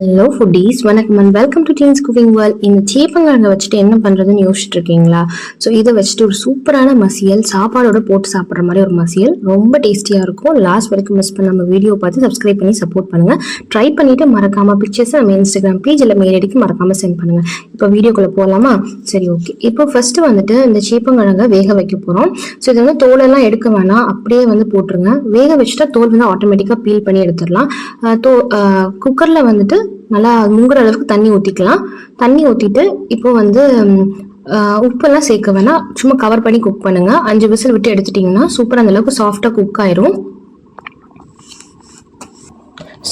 Hello foodies வணக்கம் and welcome to teens cooking world இந்த சீப்பங்கிழங்க வச்சுட்டு என்ன பண்ணுறதுன்னு யோசிச்சுட்டு இருக்கீங்களா? ஸோ இதை வச்சுட்டு ஒரு சூப்பரான மசியல் சாப்பாடோட போட்டு சாப்பிட்ற மாதிரி ஒரு மசியல். ரொம்ப டேஸ்டியாக இருக்கும். லாஸ்ட் வரைக்கும் மிஸ் பண்ண நம்ம வீடியோ பார்த்து சப்ஸ்கிரைப் பண்ணி சப்போர்ட் பண்ணுங்கள் ட்ரை பண்ணிவிட்டு மறக்காமல் பிக்சர்ஸை நம்ம இன்ஸ்டாகிராம் பேஜ் இல்லை மெயில் ஐடிக்கு மறக்காமல் சென்ட் பண்ணுங்கள் இப்போ வீடியோக்குள்ளே போகலாமா சரி ஓகே இப்போ ஃபர்ஸ்ட் வந்துட்டு இந்த சீப்பங்கிழங்க வேக வைக்க போகிறோம் ஸோ இது வந்து தோலெல்லாம் எடுக்க வேணாம். அப்படியே வந்து போட்டுருங்க. வேக வச்சுட்டா தோல் வந்து ஆட்டோமேட்டிக்காக பீல் பண்ணி எடுத்துடலாம். தோ குக்கரில் வந்துட்டு நல்லா முங்குற அளவுக்கு தண்ணி ஊற்றிக்கலாம் தண்ணி ஊற்றிட்டு இப்போ வந்து உப்பெல்லாம் சேர்க்க வேணாம். சும்மா கவர் பண்ணி குக் பண்ணுங்க. அஞ்சு விசில் விட்டு எடுத்துட்டிங்கன்னா சூப்பராக அந்த அளவுக்கு சாஃப்டாக குக் ஆயிரும்.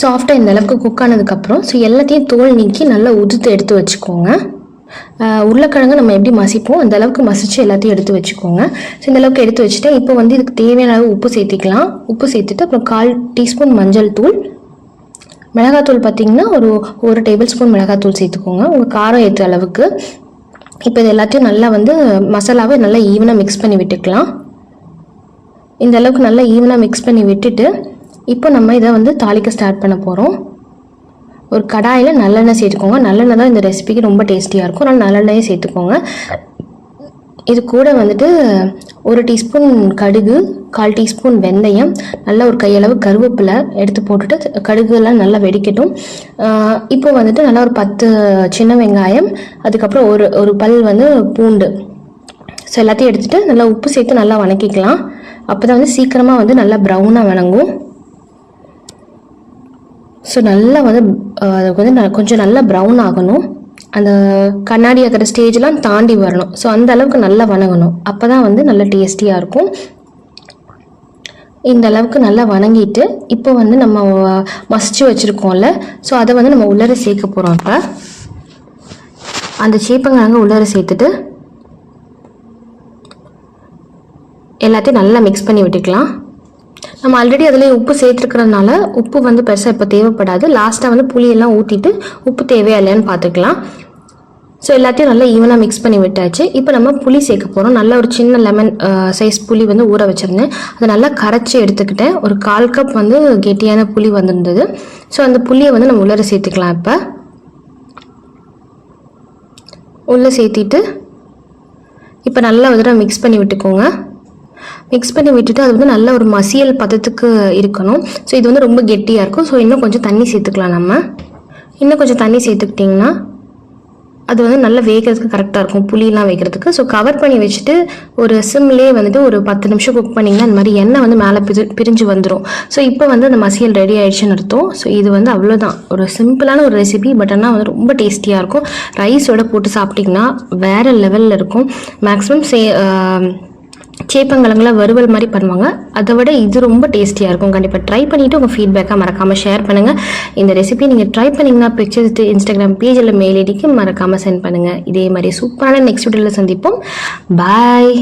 சாஃப்டாக இந்த அளவுக்கு குக் ஆனதுக்கப்புறம் ஸோ எல்லாத்தையும் தோல் நீக்கி நல்லா உதுத்து எடுத்து வச்சுக்கோங்க. உருளைக்கிழங்கு நம்ம எப்படி மசிப்போம்? அந்த அளவுக்கு மசித்து எல்லாத்தையும் எடுத்து வச்சுக்கோங்க. ஸோ இந்த அளவுக்கு எடுத்து வச்சுட்டு இப்போ வந்து இதுக்கு தேவையான அளவு உப்பு சேர்த்திக்கலாம். உப்பு சேர்த்துட்டு அப்புறம் கால் டீஸ்பூன் மஞ்சள் தூள். மிளகாத்தூள் பார்த்திங்கன்னா ஒரு ஒரு டேபிள் ஸ்பூன் மிளகாத்தூள் சேர்த்துக்கோங்க. உங்கள் காரம் ஏற்ற அளவுக்கு. இப்போ இது எல்லாத்தையும் நல்லா வந்து மசாலாவை நல்லா ஈவனாக மிக்ஸ் பண்ணி விட்டுக்கலாம். இந்த அளவுக்கு நல்லா ஈவனாக மிக்ஸ் பண்ணி விட்டுட்டு இப்போ நம்ம இதை வந்து தாளிக்க ஸ்டார்ட் பண்ண போகிறோம் ஒரு கடாயில் நல்லெண்ணெய் சேர்த்துக்கோங்க. நல்லெண்ணெய் தான் இந்த ரெசிபிக்கு ரொம்ப டேஸ்டியாக இருக்கும். ஆனால் நல்லெண்ணெயே சேர்த்துக்கோங்க. இது கூட வந்துட்டு ஒரு டீஸ்பூன் கடுகு கால் டீஸ்பூன் வெந்தயம் நல்ல ஒரு கையளவு கருவேப்பிலை எடுத்து போட்டுட்டு கடுகுலாம் நல்லா வெடிக்கட்டும். இப்போ வந்துட்டு நல்லா ஒரு பத்து சின்ன வெங்காயம் அதுக்கப்புறம் ஒரு ஒரு பல் வந்து பூண்டு. ஸோ எல்லாத்தையும் எடுத்துகிட்டு நல்லா உப்பு சேர்த்து நல்லா வணக்கிக்கலாம். அப்போ தான் வந்து சீக்கிரமாக வந்து நல்லா ப்ரௌனாக வணங்கும். ஸோ நல்லா வந்து அதுக்கு வந்து கொஞ்சம் நல்லா ப்ரௌன் ஆகணும். அந்த கண்ணாடி ஆக்கிற ஸ்டேஜ்லாம் தாண்டி வரணும். ஸோ அந்த அளவுக்கு நல்லா வணங்கணும். அப்போ தான் வந்து நல்லா டேஸ்டியாக இருக்கும். இந்த அளவுக்கு நல்லா வணங்கிட்டு இப்போ வந்து நம்ம மசிச்சு வச்சுருக்கோம்ல ஸோ அதை வந்து நம்ம உள்ளர சேர்க்க போகிறோம் இப்போ அந்த சீப்பங்கிழங்கு உள்ளர சேர்த்துட்டு எல்லாத்தையும் நல்லா மிக்ஸ் பண்ணி விட்டுக்கலாம். நம்ம ஆல்ரெடி அதில் உப்பு சேர்த்துருக்கறதுனால உப்பு வந்து பெருசாக இப்போ தேவைப்படாது. லாஸ்ட்டாக வந்து புளியெல்லாம் ஊற்றிட்டு உப்பு தேவையா இல்லையான்னு பார்த்துக்கலாம். ஸோ எல்லாத்தையும் நல்லா ஈவனாக மிக்ஸ் பண்ணி விட்டாச்சு. இப்போ நம்ம புளி சேர்க்க போகிறோம் நல்ல ஒரு சின்ன லெமன் சைஸ் புளி வந்து ஊற வச்சுருந்தேன். அதை நல்லா கரைச்சி எடுத்துக்கிட்டேன். ஒரு கால் கப் வந்து கெட்டியான புளி வந்திருந்தது. ஸோ அந்த புளியை வந்து நம்ம உள்ளர சேர்த்துக்கலாம் இப்போ. உள்ளே சேர்த்திட்டு இப்போ நல்லா ஒரு தடவை மிக்ஸ் பண்ணி விட்டுக்கோங்க. மிக்ஸ் பண்ணி விட்டுட்டு அது வந்து நல்ல ஒரு மசியல் பதத்துக்கு இருக்கணும். ஸோ இது வந்து ரொம்ப கெட்டியாக இருக்கும். ஸோ இன்னும் கொஞ்சம் தண்ணி சேர்த்துக்கலாம் நம்ம. இன்னும் கொஞ்சம் தண்ணி சேர்த்துக்கிட்டிங்கன்னா அது வந்து நல்லா வேகிறதுக்கு கரெக்டாக இருக்கும். புளியெலாம் வைக்கிறதுக்கு ஸோ கவர் பண்ணி வச்சுட்டு ஒரு சிம்லேயே வந்துட்டு ஒரு பத்து நிமிஷம் குக் பண்ணிங்கன்னா அந்த மாதிரி எண்ணெய் வந்து மேலே பிரி பிரிஞ்சு வந்துடும் ஸோ இப்போ வந்து அந்த மசியல் ரெடி ஆகிடுச்சுன்னு அர்த்தம். ஸோ இது வந்து அவ்வளோதான். ஒரு சிம்பிளான ஒரு ரெசிபி பட் ஆனால் வந்து ரொம்ப டேஸ்டியாக இருக்கும். ரைஸோட போட்டு சாப்பிட்டிங்கன்னா வேறு லெவலில் இருக்கும். மேக்ஸிமம் சே சேப்பங்கிழங்குல வறுவல் மாதிரி பண்ணுவாங்க. அதை விட இது ரொம்ப டேஸ்டியாக இருக்கும். கண்டிப்பாக ட்ரை பண்ணிவிட்டு உங்கள் ஃபீட்பேக்காக மறக்காமல் ஷேர் பண்ணுங்கள் இந்த ரெசிபி நீங்கள் ட்ரை பண்ணிங்கன்னா பிக்சர்ஸ் இன்ஸ்டாகிராம் பேஜில் மெயில் ஐடிக்கு மறக்காமல் சென்ட் பண்ணுங்கள் இதே மாதிரி சூப்பரான நெக்ஸ்ட் வீடியோவில் சந்திப்போம். பாய்